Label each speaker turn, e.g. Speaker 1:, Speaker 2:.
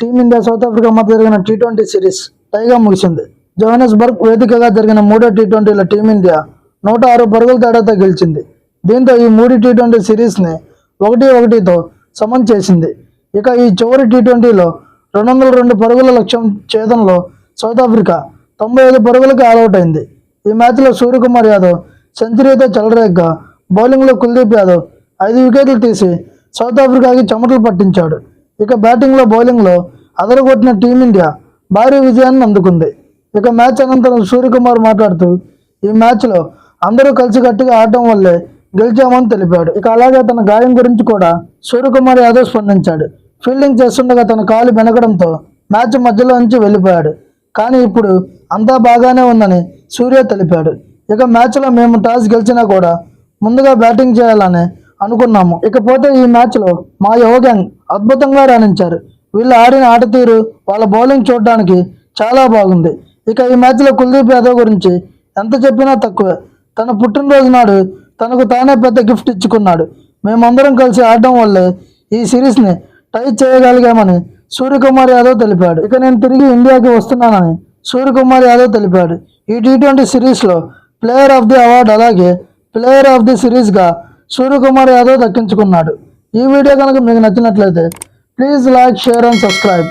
Speaker 1: Team India south Africa మధ్య జరిగిన T twenty series టైగా ముగిసింది. జోహానస్బర్గ్ వేదికగా జరిగిన మూడో టీ ట్వంటీలో టీమిండియా నూట ఆరు పరుగుల తేడాతో గెలిచింది. దీంతో ఈ మూడు టీ ట్వంటీ సిరీస్ని ఒకటి ఒకటితో సమం చేసింది. ఇక ఈ చివరి టీ ట్వంటీలో రెండు వందల రెండు పరుగుల లక్ష్యం ఛేదంలో సౌత్ ఆఫ్రికా తొంభై ఐదు పరుగులకు ఆల్అవుట్ అయింది. ఈ మ్యాచ్లో సూర్యకుమార్ యాదవ్ సెంచరీతో చెలరేగ్గా బౌలింగ్లో కుల్దీప్ యాదవ్ ఐదు వికెట్లు తీసి సౌత్ ఆఫ్రికాకి చెమటలు పట్టించాడు. ఇక బ్యాటింగ్లో బౌలింగ్లో అదరగొట్టిన టీమిండియా భారీ విజయాన్ని అందుకుంది. ఇక మ్యాచ్ అనంతరం సూర్యకుమార్ మాట్లాడుతూ ఈ మ్యాచ్లో అందరూ కలిసికట్టుగా ఆడటం వల్లే గెలిచామని తెలిపాడు. ఇక అలాగే తన గాయం గురించి కూడా సూర్యకుమార్ యాదవ్ స్పందించాడు. ఫీల్డింగ్ చేస్తుండగా తన కాలు వెనకడంతో మ్యాచ్ మధ్యలో నుంచి వెళ్ళిపోయాడు. కానీ ఇప్పుడు అంతా బాగానే ఉందని సూర్య తెలిపాడు. ఇక మ్యాచ్లో మేము టాస్ గెలిచినా కూడా ముందుగా బ్యాటింగ్ చేయాలని అనుకున్నాము. ఇకపోతే ఈ మ్యాచ్లో మా యోగ్యాంగ్ అద్భుతంగా రాణించారు. వీళ్ళు ఆడిన ఆట తీరు వాళ్ళ బౌలింగ్ చూడడానికి చాలా బాగుంది. ఇక ఈ మ్యాచ్లో కుల్దీప్ యాదవ్ గురించి ఎంత చెప్పినా తక్కువే. తన పుట్టినరోజు నాడు తనకు తానే పెద్ద గిఫ్ట్ ఇచ్చుకున్నాడు. మేమందరం కలిసి ఆడడం వల్లే ఈ సిరీస్ని టై చేయగలిగామని సూర్యకుమార్ యాదవ్ తెలిపాడు. ఇక నేను తిరిగి ఇండియాకి వస్తున్నానని సూర్యకుమార్ యాదవ్ తెలిపాడు. ఈ టీ ట్వంటీ సిరీస్లో ప్లేయర్ ఆఫ్ ది అవార్డు అలాగే ప్లేయర్ ఆఫ్ ది సిరీస్గా సూర్యకుమార్ యాదవ్ దక్కించుకున్నాడు. ఈ వీడియో కనుక మీకు నచ్చినట్లయితే please like share and subscribe